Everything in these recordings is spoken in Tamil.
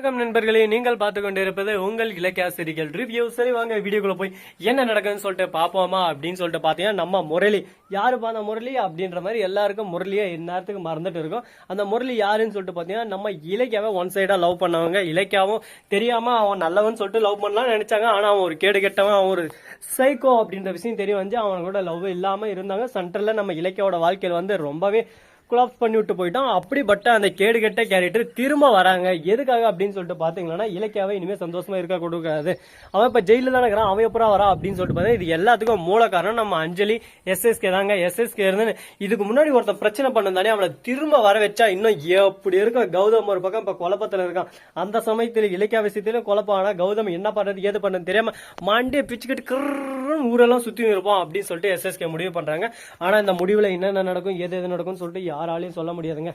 வணக்கம் நண்பர்களே நீங்கள் பார்த்து கொண்டிருப்பது உங்கள் இலக்கியாசிரியர்கள் ரிவ்யூ சரி வாங்க வீடியோக்குள்ள போய் என்ன நடக்குதுன்னு சொல்லிட்டு பார்ப்போமா அப்படின்னு சொல்லிட்டு பார்த்தீங்கன்னா நம்ம முரளி. யாருப்பா அந்த முரளி அப்படின்ற மாதிரி எல்லாருக்கும் முரளியை இந்நேரத்துக்கு மறந்துட்டு இருக்கும். அந்த முரளி யாருன்னு சொல்லிட்டு பார்த்தீங்கன்னா நம்ம இலக்கியாவை ஒன் சைடா லவ் பண்ணவங்க. இலக்கியாவும் தெரியாம அவன் நல்லவன் சொல்லிட்டு லவ் பண்ணலாம் நினைச்சாங்க. ஆனா அவன் ஒரு கேடு கெட்டவன் அவன் ஒரு சைக்கோ அப்படின்ற விஷயம் தெரிய வந்து அவன் கூட லவ் இல்லாம இருந்தாங்க. சென்டர்ல நம்ம இலக்கியாவோட வாழ்க்கையில் வந்து ரொம்பவே குலாப்ஸ் பண்ணி விட்டு போயிட்டோம். அப்படிப்பட்ட அந்த கேடு கெட்ட கேரக்டர் திரும்ப வராங்க. எதுக்காக அப்படின்னு சொல்லிட்டு பாத்தீங்கன்னா இலக்கியாவை இனிமே சந்தோஷமா இருக்க கொடுக்காது. அவன் இப்ப ஜெயில தானே இருக்கிறான். அவன் எப்பறம் வரா அப்படின்னு சொல்லிட்டு பார்த்தா இது எல்லாத்துக்கும் மூல காரணம் நம்ம அஞ்சலி எஸ்எஸ்கே தாங்க. எஸ்எஸ்கே இருந்து இதுக்கு முன்னாடி ஒருத்தன் பிரச்சனை பண்ணதானே அவனை திரும்ப வர வச்சா இன்னும் எப்படி இருக்கும் கௌதம் ஒரு பக்கம் இப்ப குழப்பத்துல இருக்கான். அந்த சமயத்தில் இலக்கிய விஷயத்திலும் குழப்பம். ஆனால் கௌதம் என்ன பண்றது ஏது பண்ணுறது தெரியாம மாண்டே பிச்சுக்கிட்டு கிருன்னு ஊரெல்லாம் சுத்தி இருப்போம் அப்படின்னு சொல்லிட்டு எஸ்எஸ்கே முடிவு பண்றாங்க. ஆனா இந்த முடிவுல என்னென்ன நடக்கும் எது எது நடக்கும்னு சொல்லிட்டு யாராலையும் சொல்ல முடியாதுங்க.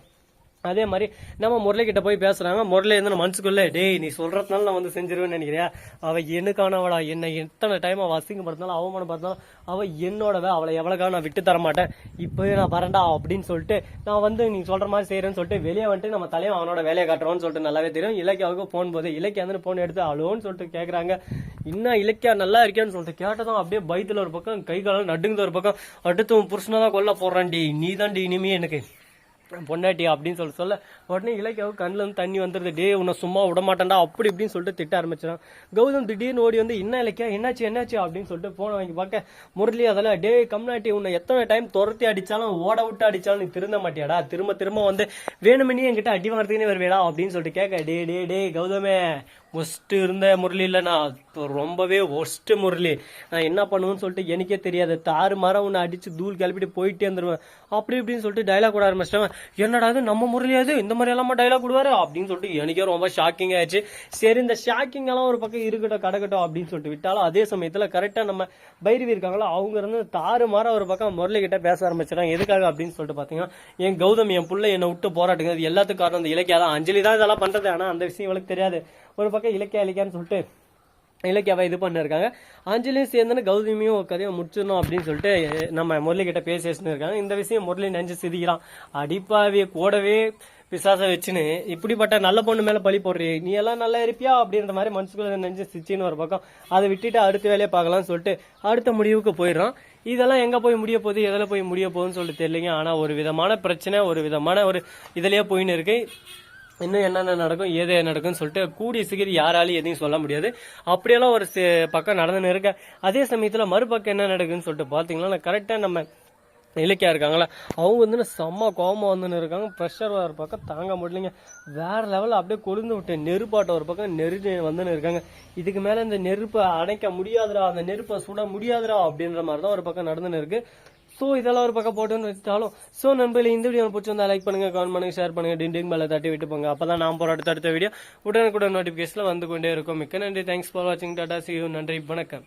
அதே மாதிரி நம்ம முரளி கிட்ட போய் பேசுறாங்க. முரளி வந்து மனசுக்குள்ளே டேய் நீ சொல்றதுனால நான் வந்து செஞ்சிருவேன்னு நினைக்கிறியா? அவ எனக்கானவளா என்னை எத்தனை டைம் அவ அசிங்கப்படுத்தினாலும் அவமானப்படுத்தினாலும் அவ என்னோடவ அவளை எவ்வளவுக்காக நான் விட்டு தர மாட்டேன். இப்பவே நான் வரேன்டா அப்படின்னு சொல்லிட்டு நான் வந்து நீ சொல்ற மாதிரி செய்யறேன்னு சொல்லிட்டு வெளியே வந்துட்டு நம்ம தலைவன் அவனோட வேலையை காட்டுறோம்னு சொல்லிட்டு நல்லாவே தெரியும். இலக்கியாவுக்கு போன் போது இலக்கியா வந்து போன் எடுத்து அழுவோன்னு சொல்லிட்டு கேட்குறாங்க இன்னும் இலக்கியா நல்லா இருக்கியான்னு சொல்லிட்டு கேட்டதும் அப்படியே பயத்துல ஒரு பக்கம் கை காலம் நடுங்குது ஒரு பக்கம். அடுத்து உன் புருஷனை தான் கொல்ல போடுறான்டி நீ தான்டி இனிமே எனக்கு பொண்டாட்டி அப்படின்னு சொல்லி சொல்ல உடனே இலக்கியாவுக்கு கண்ணில் வந்து தண்ணி வந்துருது. டே உன்னை சும்மா விட மாட்டேன்டா அப்படி இப்படின்னு சொல்லிட்டு திட்ட ஆரம்பிச்சிடும். கௌதம் திடீர்னு ஓடி வந்து என்ன இலக்கியா என்னாச்சு என்னாச்சு? அப்படின்னு சொல்லிட்டு போன வாங்கி பார்க்க முரளி அதெல்லாம் டே கம்னாட்டி உன்னை எத்தனை டைம் துரத்தி அடித்தாலும் ஓட விட்டு அடித்தாலும் நீ திருந்த மாட்டியாடா? திரும்ப திரும்ப வந்து வேணுமெனே என்கிட்ட அடி வாங்குறதுக்குனே வருவேடா அப்படின்னு சொல்லிட்டு கேட்க டே டே டே கௌதமே ஒஸ்ட்டு இருந்த முரளி இல்லைண்ணா நான் இப்போ ரொம்பவே ஒஸ்ட்டு முரளி. நான் என்ன பண்ணுவேன்னு சொல்லிட்டு எனக்கே தெரியாது. தாறு மரம் உன்னை அடித்து தூள் கிளப்பிட்டு போயிட்டே இருந்துருவேன். அப்படி இப்படின்னு சொல்லிட்டு டைலாக் கூட ஆரம்பிச்சிட்டேன் என்னடா இது நம்ம முரளியாது இந்த மாதிரி எல்லாமே டைலாக் விடுவாரு? அப்படின்னு சொல்லிட்டு எனக்கே ரொம்ப ஷாக்கிங் ஆயிடுச்சு. சரி இந்த ஷாக்கிங் எல்லாம் ஒரு பக்கம் இருக்கட்டும் கடக்கட்டும் அப்படின்னு சொல்லிட்டு விட்டாலும் அதே சமயத்துல கரெக்டா நம்ம பைரவி இருக்காங்களோ அவங்க இருந்து தாறு மாற ஒரு பக்கம் முரளி கிட்ட பேச ஆரம்பிச்சிட்டாங்க எதுக்காக அப்படின்னு சொல்லிட்டு பாத்தீங்கன்னா என் கௌதம் என் புள்ள என்னை விட்டு போராட்டுங்க. எல்லாத்துக்கும் காரணம் அந்த இலக்கியா தான். அஞ்சலி தான் இதெல்லாம் பண்றது. ஆனா அந்த விஷயம் இவளுக்கு தெரியாது. ஒரு பக்கம் இலக்கியா இலக்கியான்னு சொல்லிட்டு இலக்கியாவை இது பண்ணிருக்காங்க. அஞ்சலியும் சேர்ந்துன்னு கௌதமியும் கதையை முடிச்சிடணும் அப்படின்னு சொல்லிட்டு நம்ம முரளிக்கிட்ட பேசி இருக்காங்க இந்த விஷயம் முரளி நெஞ்சு சிதிக்கிறான். அடிப்பாவே கூடவே பிசாச வச்சுன்னு இப்படிப்பட்ட நல்ல பொண்ணு மேல பழி போடுறீ நீ எல்லாம் நல்லா இருப்பியா? அப்படின்ற மாதிரி மனசுக்குள்ள நெஞ்சு சிச்சின்னு ஒரு பக்கம். அதை விட்டுட்டு அடுத்த வேலையை பார்க்கலாம்னு சொல்லிட்டு அடுத்த முடிவுக்கு போயிடுறான். இதெல்லாம் எங்க போய் முடிய போகுது எதில் போய் முடிய போகுதுன்னு சொல்லிட்டு தெரியலைங்க. ஆனா ஒரு விதமான பிரச்சனை ஒரு விதமான ஒரு இதுலயே போயின்னு இருக்கு. இன்னும் என்னென்ன நடக்கும் ஏது நடக்கும்னு சொல்லிட்டு கூடிய சீக்கிரம் யாராலையும் எதையும் சொல்ல முடியாது. அப்படியெல்லாம் ஒரு பக்கம் நடந்துன்னு இருக்க. அதே சமயத்தில் மறுபக்கம் என்ன நடக்குதுன்னு சொல்லிட்டு பார்த்தீங்கன்னா கரெக்டாக நம்ம இலக்கியா இருக்காங்களா அவங்க வந்து செம்ம கோபமா வந்துன்னு இருக்காங்க. ப்ரெஷர் ஒரு பக்கம் தாங்க முடியலைங்க. வேற லெவலில் அப்படியே கொழுந்து விட்டு நெருப்பாட்ட ஒரு பக்கம் நெரு வந்துன்னு இருக்காங்க. இதுக்கு மேலே இந்த நெருப்பை அணைக்க முடியாதுடா அந்த நெருப்பை சுட முடியாதுடா அப்படின்ற மாதிரி தான் ஒரு பக்கம் நடந்துன்னு இருக்கு. ஸோ இதெல்லாம் ஒரு பக்கம் போட்டுன்னு வச்சுட்டாலும் ஸோ நண்பர்களே இந்த வீடியோ பிடிச்சிருந்தா லைக் பண்ணுங்க கமெண்ட் பண்ணுங்க ஷேர் பண்ணுங்க டிண்டிங் மேலே தட்டி விட்டு போங்க. அப்பதான் நான் போகிற அடுத்த வீடியோ உடனுக்குடன் நோட்டிஃபிகேஷனில் வந்து கொண்டே இருக்கும். மிக்க நன்றி. தேங்க்ஸ் ஃபார் வாட்சிங் டாடா சி நன்றி. வணக்கம்.